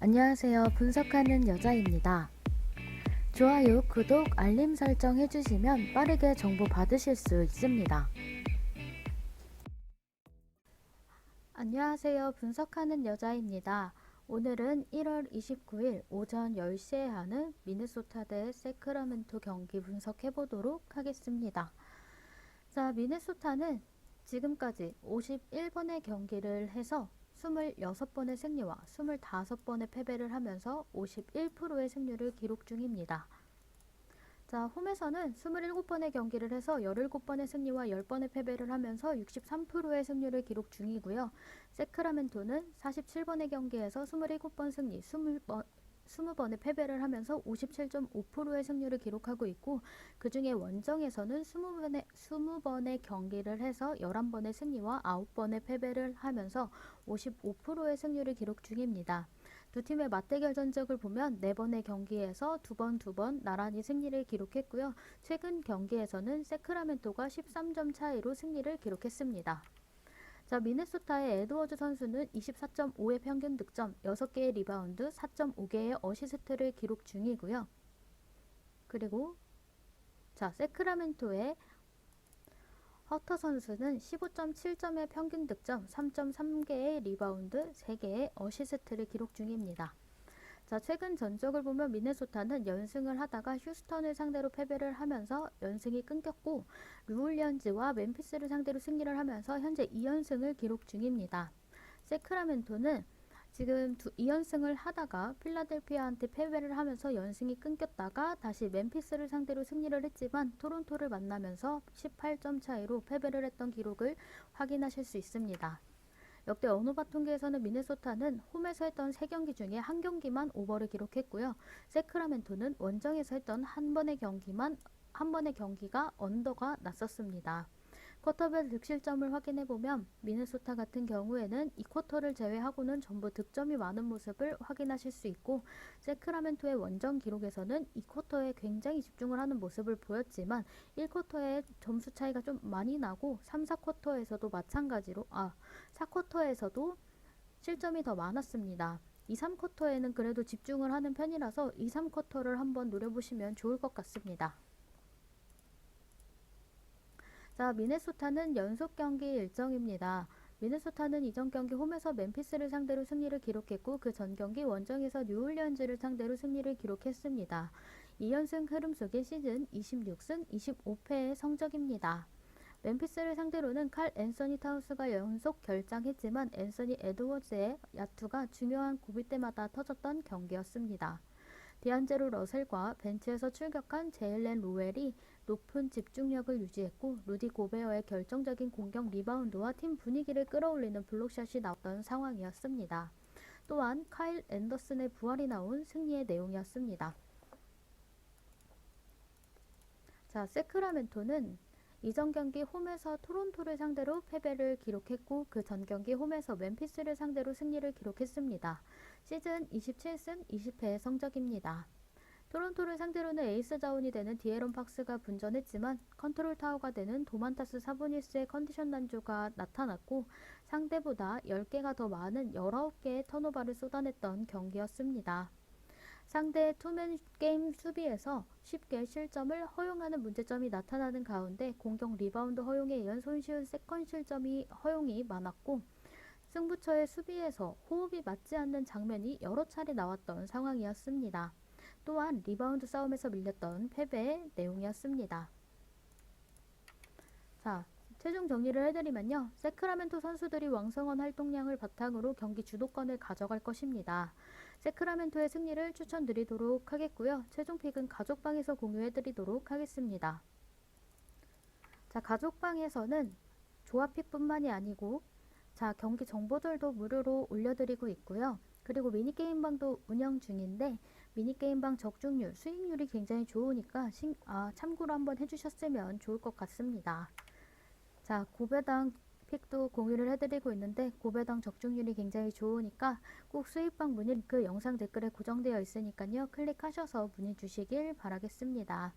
안녕하세요. 분석하는 여자입니다. 좋아요, 구독, 알림 설정 해주시면 빠르게 정보 받으실 수 있습니다. 안녕하세요. 분석하는 여자입니다. 오늘은 1월 29일 오전 10시에 하는 미네소타 대 세크라멘토 경기 분석해 보도록 하겠습니다. 자, 미네소타는 지금까지 51번의 경기를 해서 26번의 승리와 25번의 패배를 하면서 51%의 승률을 기록 중입니다. 자, 홈에서는 27번의 경기를 해서 17번의 승리와 10번의 패배를 하면서 63%의 승률을 기록 중이고요. 세크라멘토는 47번의 경기에서 27번 승리, 20번, 20번의 패배를 하면서 57.5%의 승률을 기록하고 있고 그 중에 원정에서는 20번의, 20번의 경기를 해서 11번의 승리와 9번의 패배를 하면서 55%의 승률을 기록 중입니다. 두 팀의 맞대결 전적을 보면 4번의 경기에서 2번, 2번 나란히 승리를 기록했고요. 최근 경기에서는 세크라멘토가 13점 차이로 승리를 기록했습니다. 자, 미네소타의 에드워즈 선수는 24.5의 평균 득점, 6개의 리바운드, 4.5개의 어시스트를 기록 중이고요. 그리고 자, 세크라멘토의 허터 선수는 15.7점의 평균 득점, 3.3개의 리바운드, 3개의 어시스트를 기록 중입니다. 자, 최근 전적을 보면 미네소타는 연승을 하다가 휴스턴을 상대로 패배를 하면서 연승이 끊겼고 루올리언즈와 멤피스를 상대로 승리를 하면서 현재 2연승을 기록 중입니다. 세크라멘토는 지금 두 2연승을 하다가 필라델피아한테 패배를 하면서 연승이 끊겼다가 다시 멤피스를 상대로 승리를 했지만 토론토를 만나면서 18점 차이로 패배를 했던 기록을 확인하실 수 있습니다. 역대 어노바 통계에서는 미네소타는 홈에서 했던 3경기 중에 한 경기만 오버를 기록했고요. 세크라멘토는 원정에서 했던 한 번의 경기만 한 번의 경기가 언더가 났었습니다. 쿼터별 득실점을 확인해 보면 미네소타 같은 경우에는 이 쿼터를 제외하고는 전부 득점이 많은 모습을 확인하실 수 있고 세크라멘토의 원정 기록에서는 이 쿼터에 굉장히 집중을 하는 모습을 보였지만 1쿼터에 점수 차이가 좀 많이 나고 3, 4쿼터에서도 마찬가지로 아 4쿼터에서도 실점이 더 많았습니다. 2, 3쿼터에는 그래도 집중을 하는 편이라서 2, 3쿼터를 한번 노려보시면 좋을 것 같습니다. 자, 미네소타는 연속 경기 일정입니다. 미네소타는 이전 경기 홈에서 멤피스를 상대로 승리를 기록했고 그 전 경기 원정에서 뉴올리언즈를 상대로 승리를 기록했습니다. 2연승 흐름 속의 시즌 26승 25패의 성적입니다. 멤피스를 상대로는 칼 앤서니 타우스가 연속 결장했지만 앤서니 에드워즈의 야투가 중요한 고비 때마다 터졌던 경기였습니다. 디안제로 러셀과 벤치에서 출격한 제일렌 로웰이 높은 집중력을 유지했고 루디 고베어의 결정적인 공격 리바운드와 팀 분위기를 끌어올리는 블록샷이 나왔던 상황이었습니다. 또한 카일 앤더슨의 부활이 나온 승리의 내용이었습니다. 자, 세크라멘토는 이전 경기 홈에서 토론토를 상대로 패배를 기록했고 그 전 경기 홈에서 멤피스를 상대로 승리를 기록했습니다. 시즌 27승 20패의 성적입니다. 토론토를 상대로는 에이스 자원이 되는 디에런 박스가 분전했지만 컨트롤 타워가 되는 도만타스 사보니스의 컨디션 난조가 나타났고 상대보다 10개가 더 많은 19개의 턴오버를 쏟아냈던 경기였습니다. 상대의 투맨 게임 수비에서 쉽게 실점을 허용하는 문제점이 나타나는 가운데 공격 리바운드 허용에 의한 손쉬운 세컨 실점이 허용이 많았고 승부처의 수비에서 호흡이 맞지 않는 장면이 여러 차례 나왔던 상황이었습니다. 또한 리바운드 싸움에서 밀렸던 패배의 내용이었습니다. 자, 최종 정리를 해드리면요. 세크라멘토 선수들이 왕성한 활동량을 바탕으로 경기 주도권을 가져갈 것입니다. 세크라멘토의 승리를 추천드리도록 하겠고요. 최종 픽은 가족방에서 공유해드리도록 하겠습니다. 자, 가족방에서는 조합픽뿐만이 아니고 자, 경기 정보들도 무료로 올려드리고 있고요. 그리고 미니게임방도 운영 중인데 미니게임방 적중률, 수익률이 굉장히 좋으니까 신, 아, 참고로 한번 해주셨으면 좋을 것 같습니다. 자, 고배당 픽도 공유를 해드리고 있는데 고배당 적중률이 굉장히 좋으니까 꼭 수익방 문의 그 영상 댓글에 고정되어 있으니까요. 클릭하셔서 문의 주시길 바라겠습니다.